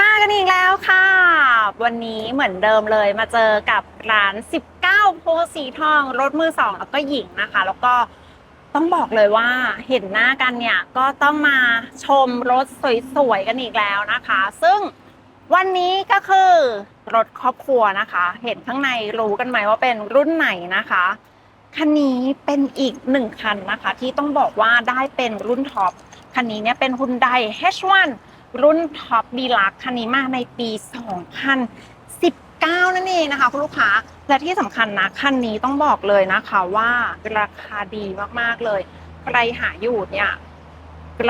มากันอีกแล้วค่ะ วันนี้เหมือนเดิมเลยมาเจอกับร้าน 19 โพสีทองรถมือสองแล้วก็หญิงนะคะ แล้วก็ต้องบอกเลยว่าเห็นหน้ากันเนี่ยก็ต้องมาชมรถสวยๆกันอีกแล้วนะคะ ซึ่งวันนี้ก็คือรถครอบครัวนะคะ เห็นข้างในรู้กันไหมว่าเป็นรุ่นไหนนะคะคันนี้เป็นอีกหนึ่งคันนะคะ ที่ต้องบอกว่าได้เป็นรุ่นท็อป คันนี้เนี่ยเป็น Hyundai H1 รุ่นท็อปดีลักคันนี้มาในปี 2019 นั่นเองนะคะคุณลูกค้า และที่สำคัญนะคันนี้ต้องบอกเลยนะคะว่าราคาดีมากๆเลย ใครหาอยู่เนี่ย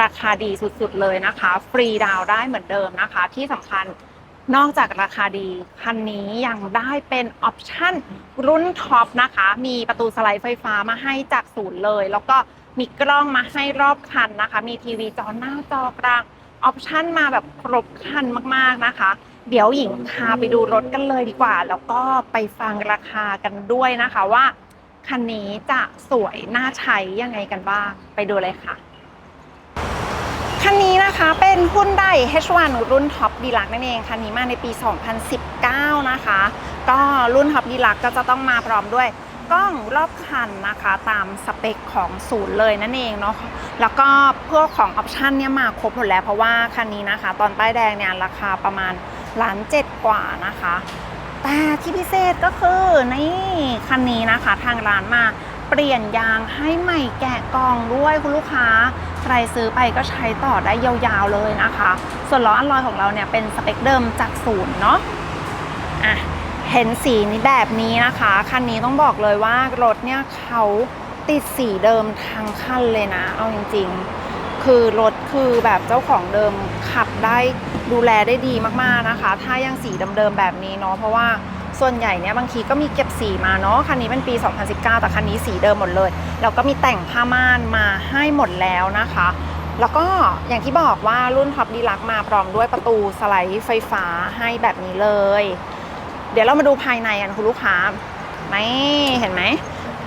ราคาดีสุดๆเลยนะคะ ฟรีดาวได้เหมือนเดิมนะคะ ที่สำคัญนอกจากราคาดีคันนี้ยังได้เป็นออปชั่นรุ่นท็อปนะคะ มีประตูสไลด์ไฟฟ้ามาให้จากศูนย์เลย แล้วก็ มีกล้องมาให้รอบคันนะคะ มีทีวีจอหน้าจอกลางออปชั่นมาแบบครบคันมากๆนะคะ เดี๋ยวหญิงพาไปดูรถกันเลยดีกว่า แล้วก็ไปฟังราคากันด้วยนะคะว่าคันนี้จะสวยน่าใช้ยังไงกันบ้าง ไปดูเลยค่ะ คันนี้นะคะเป็น Hyundai H1 รุ่นท็อปดีลักนั่นเอง คันนี้มาในปี 2019 นะคะ ก็รุ่นท็อปดีลักก็จะต้องมาพร้อมด้วย กล้องรอบคันนะคะตามสเปคของศูนย์เลยนั่นเองเนาะแล้วก็พวกของออปชันเนี่ยมาครบหมดแล้วเพราะว่าคันนี้นะคะ ตอนป้ายแดงเนี่ยราคาประมาณล้านเจ็ดกว่านะคะแต่ที่พิเศษก็คือนี่คันนี้นะคะ ทางร้านมาเปลี่ยนยางให้ใหม่แกะกล่องด้วยคุณลูกค้า ใครซื้อไปก็ใช้ต่อได้ยาวๆเลยนะคะ ส่วนล้ออัลลอยของเราเนี่ยเป็นสเปคเดิมจากศูนย์เนาะอะ เห็นสีนี้แบบนี้นะคะ คันนี้ต้องบอกเลยว่ารถเนี่ยเขาติดสีเดิมทั้งคันเลยนะ เอาจริง ๆ คือรถคือแบบเจ้าของเดิมขับได้ดูแลได้ดีมากๆนะคะ ถ้ายังสีเดิมๆแบบนี้เนาะเพราะว่าส่วนใหญ่เนี่ยบางทีก็มีเก็บสีมาเนาะคันนี้เป็นปี 2019 แต่คันนี้สีเดิมหมดเลยแล้วก็มีแต่งผ้าม่านมาให้หมดแล้วนะคะ แล้วก็อย่างที่บอกว่ารุ่นท็อปดีลักมาพร้อมด้วยประตูสไลด์ไฟฟ้าให้แบบนี้เลย เดี๋ยวเรามาดูภายในกันคุณลูกค้านี่เห็นไหม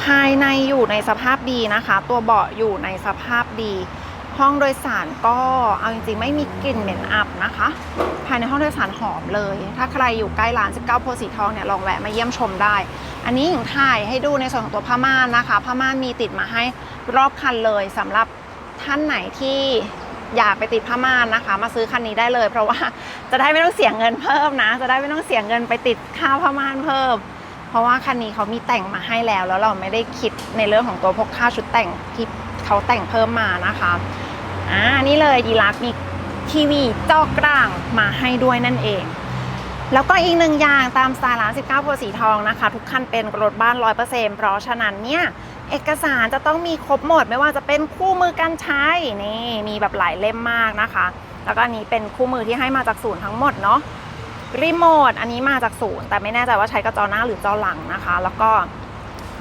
ภายในอยู่ในสภาพดีนะคะ ตัวเบาะอยู่ในสภาพดี ห้องโดยสารก็เอาจริงๆไม่มีกลิ่นเหม็นอับนะคะ ภายในห้องโดยสารหอมเลย ถ้าใครอยู่ใกล้ร้าน 19 โพสีทองเนี่ยลองแวะมาเยี่ยมชมได้ อันนี้หญิงถ่ายให้ดูในส่วนของตัวผ้าม่านนะคะ ผ้าม่านมีติดมาให้รอบคันเลยสำหรับท่านไหนที่ อยากไปติดผ้าม่านนะคะ มาซื้อคันนี้ได้เลย เพราะว่าจะได้ไม่ต้องเสียเงินเพิ่มนะ จะได้ไม่ต้องเสียเงินไปติดค่าผ้าม่านเพิ่ม เพราะว่าคันนี้เขามีแต่งมาให้แล้ว แล้วเราไม่ได้คิดในเรื่องของตัวพวกค่าชุดแต่งที่เขาแต่งเพิ่มมานะคะอ่านี่เลยดีลักมีทีวีจอกลางมาให้ด้วยนั่นเองแล้วก็อีกหนึ่งอย่างตามสไตล์ร้าน19โพสีทองนะคะ ทุกคันเป็นรถบ้าน 100%เพราะฉะนั้นเนี่ย เอกสารจะต้องมีครบหมด ไม่ว่าจะเป็นคู่มือการใช้นี่มีแบบหลายเล่มมากนะคะ แล้วก็อันนี้เป็นคู่มือที่ให้มาจากศูนย์ทั้งหมดเนาะรีโมทอันนี้มาจากศูนย์แต่ไม่แน่ใจว่าใช้กับจอหน้าหรือจอหลังนะคะ แล้วก็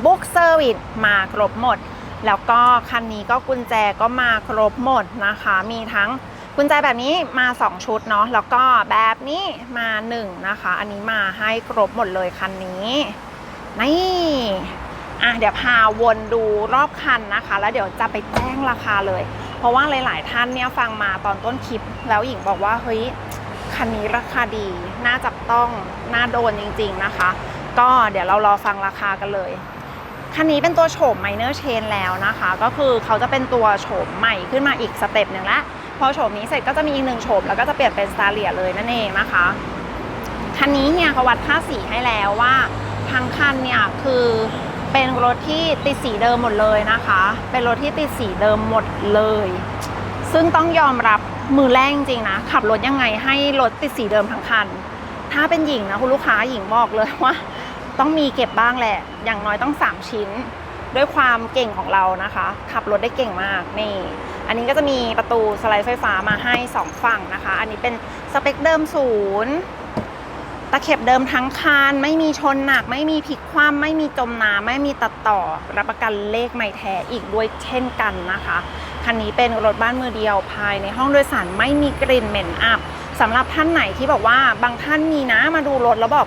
บุ๊กเซอร์วิสมาครบหมด แล้วก็คันนี้ก็กุญแจก็มาครบหมดนะคะ มีทั้งกุญแจแบบนี้มา 2 ชุดเนาะแล้วก็แบบนี้มา 1 นะคะ อันนี้มาให้ครบหมดเลยคันนี้นี่ อะเดี๋ยวพาวนดูรอบคันนะคะ แล้วเดี๋ยวจะไปแจ้งราคาเลย เพราะว่าหลาย ๆ ท่านเนี่ยฟังมาตอนต้นคลิป แล้วหญิงบอกว่าเฮ้ยคันนี้ราคาดี น่าจับต้อง น่าโดนจริง ๆ นะคะ ก็เดี๋ยวเรารอฟังราคากันเลย คันนี้เป็นตัวโฉม minor chain แล้วนะคะ ก็คือเขาจะเป็นตัวโฉมใหม่ขึ้นมาอีกสเต็ปหนึ่งละพอโฉมนี้เสร็จก็จะมีอีกหนึ่งโฉมแล้วก็จะเปลี่ยนเป็นสตาร์เลียเลยนั่นเองนะคะ คันนี้เนี่ยเขาวัดค่าสีให้แล้วว่าทั้งคันเนี่ยคือ เป็นรถที่ติดสีเดิมหมดเลยนะคะ เป็นรถที่ติดสีเดิมหมดเลย ซึ่งต้องยอมรับมือแรกจริงนะ ขับรถยังไงให้รถติดสีเดิมทั้งคัน ถ้าเป็นหญิงนะคุณลูกค้าหญิงบอกเลยว่า ต้องมีเก็บบ้างแหละ อย่างน้อยต้อง 3 ชิ้น ด้วยความเก่งของเรานะคะ ขับรถได้เก่งมากนี่ อันนี้ก็จะมีประตูสไลด์ไฟฟ้ามาให้ 2 ฝั่งนะคะ อันนี้เป็นสเปคเดิมศูนย์ ตะเข็บเดิมทั้งคันไม่มีชนหนัก ไม่มีพลิกคว่ำไม่มีจมน้ำไม่มีตัดต่อ รับประกันเลขไม่แท้อีกด้วยเช่นกันนะคะ คันนี้เป็นรถบ้านมือเดียวภายในห้องโดยสารไม่มีกลิ่นเหม็นอับสำหรับท่านไหนที่บอกว่าบางท่านมีนะมาดูรถแล้วบอก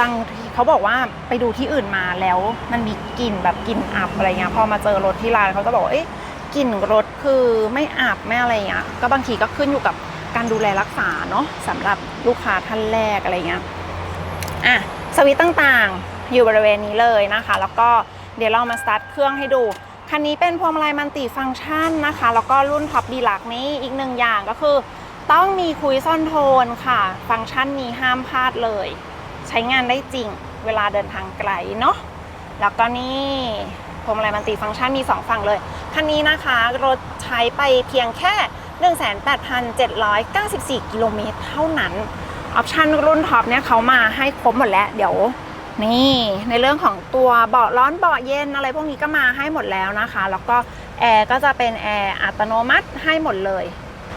บางทีเขาบอกว่าไปดูที่อื่นมาแล้วมันมีกลิ่นแบบกลิ่นอับอะไรเงี้ยพอมาเจอรถที่ร้านเขาจะบอกเอ๊ะกลิ่นรถคือไม่อาบไม่อะไรเงี้ยก็บางทีก็ขึ้นอยู่กับ การดูแลรักษาเนาะสำหรับลูกค้าท่านแรกอะไรเงี้ยอะสวิตต่างๆอยู่บริเวณนี้เลยนะคะ แล้วก็เดี๋ยวเรามาสตาร์ทเครื่องให้ดู คันนี้เป็นพวงมาลัยมัลติฟังก์ชันนะคะ แล้วก็รุ่นท็อปดีลักนี้อีกหนึ่งอย่างก็คือ ต้องมีคุยซ่อนโทนค่ะ ฟังก์ชันนี้ห้ามพลาดเลย ใช้งานได้จริงเวลาเดินทางไกลเนาะแล้วก็นี่พวงมาลัยมัลติฟังก์ชันมี 2 ฝั่งเลย คันนี้นะคะรถใช้ไปเพียงแค่ 18,794 กิโลเมตรเท่านั้น ออปชันรุ่นท็อปเนี่ยเขามาให้ครบหมดแล้ว เดี๋ยวนี่ในเรื่องของตัวเบาะร้อนเบาะเย็นอะไรพวกนี้ก็มาให้หมดแล้วนะคะ แล้วก็แอร์ก็จะเป็นแอร์อัตโนมัติให้หมดเลย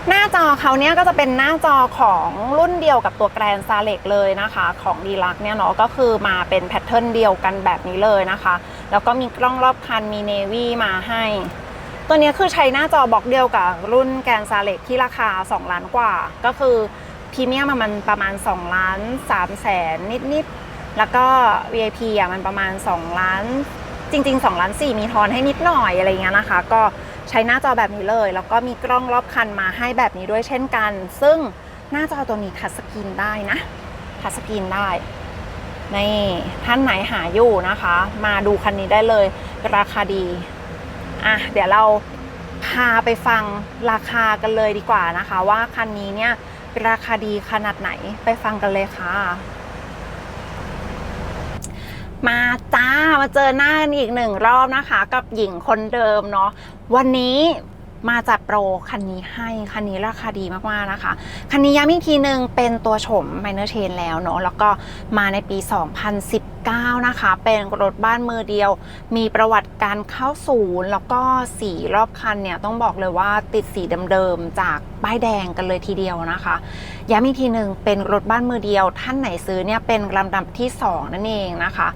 หน้าจอเขาเนี่ยก็จะเป็นหน้าจอของรุ่นเดียวกับตัวแกรนซาเล็กเลยนะคะ ของดีลักเนี่ยเนาะก็คือมาเป็นแพทเทิร์นเดียวกันแบบนี้เลยนะคะ แล้วก็มีกล้องรอบคันมีเนวี่มาให้ ตัวนี้คือใช้หน้าจอบล็อกเดียวกับรุ่นแกรนซาเล็กที่ราคา 2 ล้านกว่า ก็คือพรีเมียมมันประมาณ 2 ล้าน3แสนนิดๆ แล้วก็ VIP อะมันประมาณ 2 ล้าน จริง ๆ 2 ล้าน 4 มีทอนให้นิดหน่อยอะไรเงี้ยนะคะ ก็ใช้หน้าจอแบบนี้เลย แล้วก็มีกล้องรอบคันมาให้แบบนี้ด้วยเช่นกัน ซึ่งหน้าจอตัวนี้ทัชสกรีนได้นะทัชสกรีนได้นี่ท่านไหนหาอยู่นะคะ มาดูคันนี้ได้เลย ราคาดี อะเดี๋ยวเราพาไปฟังราคากันเลยดีกว่านะคะ ว่าคันนี้เนี่ยราคาดีขนาดไหนไปฟังกันเลยค่ะ มาจ้ามาเจอหน้ากันอีกหนึ่งรอบนะคะ กับหญิงคนเดิมเนาะวันนี้ มาจัดโปรคันนี้ให้คันนี้ราคาดีมากๆนะคะ คันนี้ย้ำอีกทีหนึ่งเป็นตัวโฉม Minor Chain แล้วเนาะแล้วก็มาในปี 2019 นะคะ เป็นรถบ้านมือเดียว มีประวัติการเข้าศูนย์ แล้วก็สีรอบคันเนี่ยต้องบอกเลยว่าติดสีเดิมๆจากป้ายแดงกันเลยทีเดียวนะคะย้ำอีกทีหนึ่งเป็นรถบ้านมือเดียว ท่านไหนซื้อเนี่ยเป็นลำดับที่ 2 นั่นเองนะคะ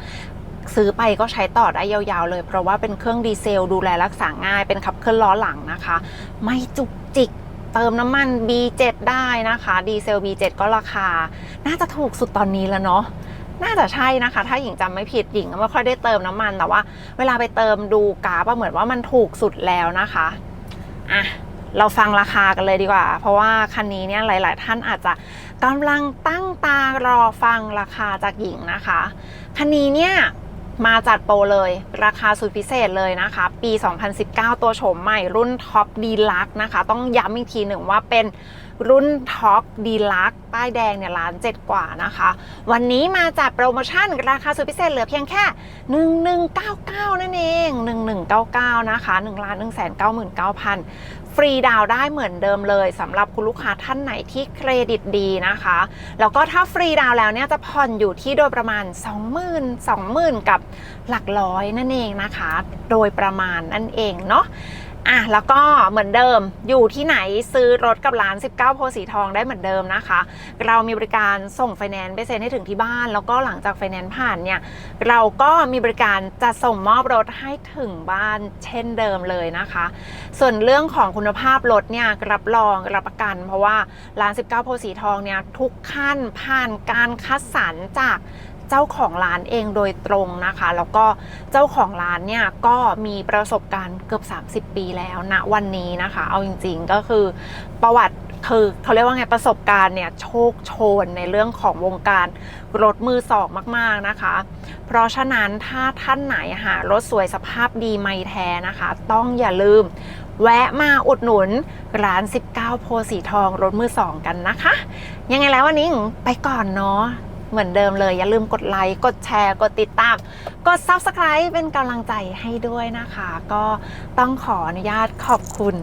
ซื้อไปก็ใช้ต่อได้ยาวๆเลย เพราะว่าเป็นเครื่องดีเซลดูแลรักษาง่าย เป็นขับเคลื่อนล้อหลังนะคะ ไม่จุกจิกเติมน้ำมัน B7 ได้นะคะ ดีเซล B7 ก็ราคา น่าจะถูกสุดตอนนี้แล้วเนาะน่าจะใช่นะคะ ถ้าหญิงจำไม่ผิดหญิงไม่ค่อยได้เติมน้ำมันแต่ว่า เวลาไปเติมดูกราฟเหมือนว่ามันถูกสุดแล้วนะคะอะเราฟังราคากันเลยดีกว่า เพราะว่าคันนี้เนี่ยหลาย ๆ ท่านอาจจะกำลังตั้งตารอฟังราคาจากหญิงนะคะ คันนี้เนี่ย มาจัดโปรเลย ราคาสุดพิเศษเลยนะคะ ปี 2019 ตัวโฉมใหม่รุ่นท็อปดีลักนะคะ ต้องย้ำอีกทีหนึ่งว่าเป็น รุ่นท็อปดีลักป้ายแดงเนี่ยล้านเจ็ดกว่านะคะ วันนี้มาจัดโปรโมชั่นราคาสุดพิเศษเหลือเพียงแค่ 1199 นั่นเอง 1199 นะคะ1ล้าน1 9 9 9 0 0ฟรีดาวได้เหมือนเดิมเลยสำหรับคุณลูกค้าท่านไหนที่เครดิตดีนะคะ แล้วก็ถ้าฟรีดาวแล้วเนี่ยจะผ่อนอยู่ที่โดยประมาณ 20,000 20,000 กับหลักร้อยนั่นเองนะคะ โดยประมาณนั่นเองเนาะ อะแล้วก็เหมือนเดิมอยู่ที่ไหนซื้อรถกับร้าน 19 โพสีทองได้เหมือนเดิมนะคะ เรามีบริการส่งไฟแนนซ์ไปเซ็นให้ถึงที่บ้าน แล้วก็หลังจากไฟแนนซ์ผ่านเนี่ย เราก็มีบริการจะส่งมอบรถให้ถึงบ้านเช่นเดิมเลยนะคะ ส่วนเรื่องของคุณภาพรถเนี่ยรับรองรับประกัน เพราะว่าร้าน 19 โพสีทองเนี่ยทุกขั้นผ่านการคัดสรรจาก เจ้าของร้านเองโดยตรงนะคะ แล้วก็เจ้าของร้านเนี่ยก็มีประสบการณ์เกือบ 30 ปีแล้วณวันนี้นะคะ เอาจริงๆก็คือประวัติคือเขาเรียกว่าไงประสบการณ์เนี่ยโชคโชนในเรื่องของวงการรถมือสองมาก ๆนะคะ เพราะฉะนั้นถ้าท่านไหนหารถสวยสภาพดีไม่แท้นะคะ ต้องอย่าลืมแวะมาอุดหนุนร้าน 19 โพสีทองรถมือสองกันนะคะ ยังไงแล้ววันนี้หญิงไปก่อนเนาะ เหมือนเดิมเลย อย่าลืมกดไลค์ กดแชร์ กดติดตาม กด Subscribe เป็นกำลังใจให้ด้วยนะคะ ก็ต้องขออนุญาตขอบคุณ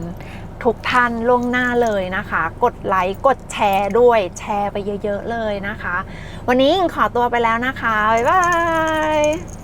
ทุกท่านล่วงหน้าเลยนะคะ กดไลค์ กดแชร์ด้วย แชร์ไปเยอะ ๆ เลยนะคะ วันนี้ขอตัวไปแล้วนะคะ บ๊ายบาย